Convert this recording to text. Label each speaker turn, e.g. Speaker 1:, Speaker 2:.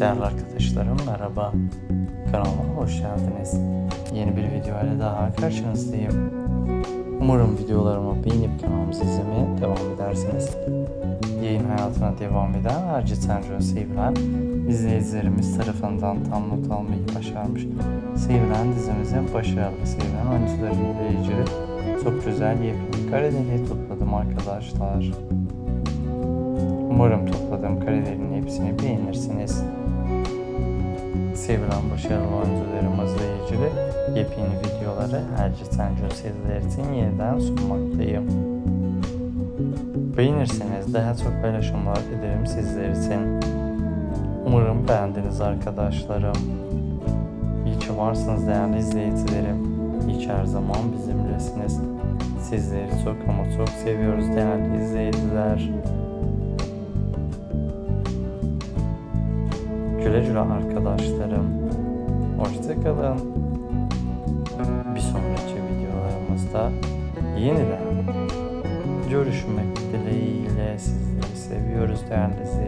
Speaker 1: Değerli arkadaşlarım merhaba. Kanalıma hoş geldiniz. Yeni bir video ile daha karşınızdayım. Umarım videolarımı beğenip kanalımızı izlemeye devam edersiniz. Yayın hayatına devam eden Harcı Tanrı sevilen izleyicilerimiz tarafından tam not almayı başarmış. Sevilen dizimizin başarılı sevilen oyuncularıyla ilgili çok güzel yepyeni kareleri topladım arkadaşlar. Umarım topladığım karelerin hepsini beğenirsiniz. Sevilen başarılı oyuncularımızla ilgili yepyeni videoları Erciten sizler için yeniden sunmaktayım. Beğenirseniz daha çok paylaşımlar ederim sizler için. Umarım beğendiniz arkadaşlarım. İyi ki varsınız değerli izleyicilerim. Ki her zaman bizimlesiniz. Sizleri çok ama çok seviyoruz değerli izleyiciler. Güle güle arkadaşlarım. Hoşçakalın. Bir sonraki videolarımızda yeniden görüşmek dileğiyle sizleri seviyoruz değerli.